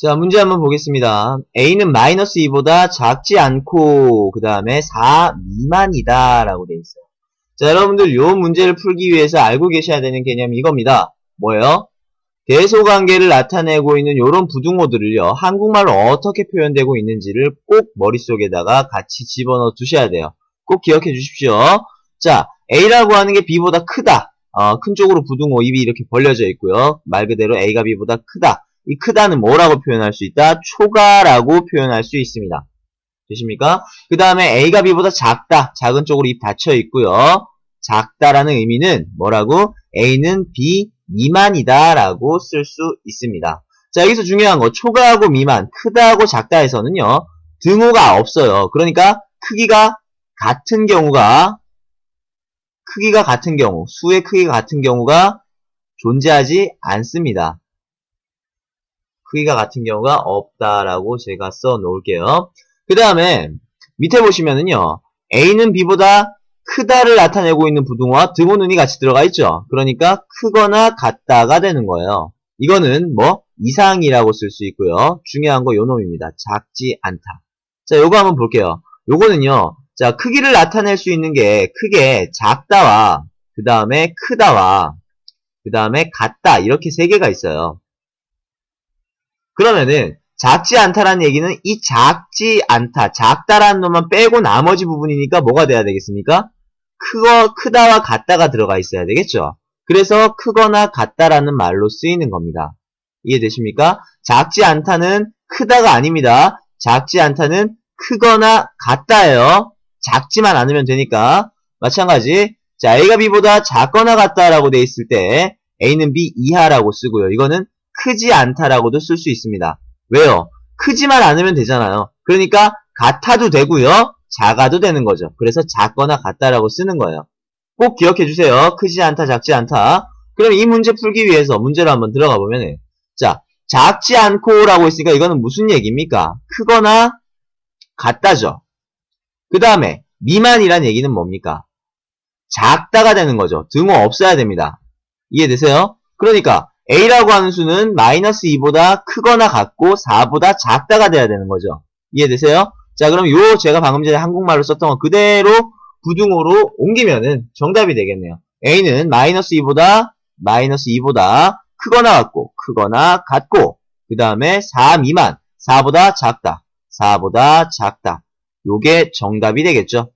자, 문제 한번 보겠습니다. a는 마이너스 2보다 작지 않고, 그 다음에 4 미만이다. 라고 되어 있어요. 자, 여러분들 요 문제를 풀기 위해서 알고 계셔야 되는 개념이 이겁니다. 뭐예요? 대소관계를 나타내고 있는 요런 부등호들을요, 한국말로 어떻게 표현되고 있는지를 꼭 머릿속에다가 같이 집어넣어 두셔야 돼요. 꼭 기억해 주십시오. 자, a라고 하는 게 b보다 크다. 어, 큰 쪽으로 부등호 입이 이렇게 벌려져 있고요. 말 그대로 a가 b보다 크다. 이 크다는 뭐라고 표현할 수 있다? 초가라고 표현할 수 있습니다. 되십니까? 그 다음에 A가 B보다 작다. 작은 쪽으로 입 닫혀 있고요. 작다라는 의미는 뭐라고? A는 B 미만이다 라고 쓸 수 있습니다. 자, 여기서 중요한 거, 초가하고 미만, 크다하고 작다에서는요, 등호가 없어요. 그러니까 크기가 같은 경우가, 크기가 같은 경우, 수의 크기가 같은 경우가 존재하지 않습니다. 크기가 같은 경우가 없다라고 제가 써 놓을게요. 그 다음에 밑에 보시면은요. A는 B보다 크다를 나타내고 있는 부등호와 등호눈이 같이 들어가 있죠. 그러니까 크거나 같다가 되는 거예요. 이거는 뭐 이상이라고 쓸 수 있고요. 중요한 거 요 놈입니다. 작지 않다. 자, 요거 한번 볼게요. 요거는요. 자, 크기를 나타낼 수 있는 게 크게 작다와 그 다음에 크다와 그 다음에 같다 이렇게 세 개가 있어요. 그러면은 작지 않다라는 얘기는 이 작지 않다, 작다라는 놈만 빼고 나머지 부분이니까 뭐가 돼야 되겠습니까? 크거, 크다와 같다가 들어가 있어야 되겠죠? 그래서 크거나 같다라는 말로 쓰이는 겁니다. 이해되십니까? 작지 않다는 크다가 아닙니다. 작지 않다는 크거나 같다예요. 작지만 않으면 되니까. 마찬가지. 자, A가 B보다 작거나 같다라고 돼 있을 때 A는 B 이하라고 쓰고요. 이거는 크지 않다라고도 쓸 수 있습니다. 왜요? 크지만 않으면 되잖아요. 그러니까 같아도 되고요. 작아도 되는 거죠. 그래서 작거나 같다라고 쓰는 거예요. 꼭 기억해 주세요. 크지 않다, 작지 않다. 그럼 이 문제 풀기 위해서 문제를 한번 들어가 보면 자, 작지 않고라고 했으니까 이거는 무슨 얘기입니까? 크거나 같다죠. 그 다음에 미만이란 얘기는 뭡니까? 작다가 되는 거죠. 등호 없어야 됩니다. 이해되세요? 그러니까 a라고 하는 수는 마이너스 2보다 크거나 같고 4보다 작다가 돼야 되는 거죠. 이해되세요? 자, 그럼 요 제가 방금 전에 한국말로 썼던 거 그대로 부등호로 옮기면은 정답이 되겠네요. a는 마이너스 2보다 마이너스 2보다 크거나 같고 크거나 같고 그 다음에 4 미만 4보다 작다 4보다 작다 요게 정답이 되겠죠.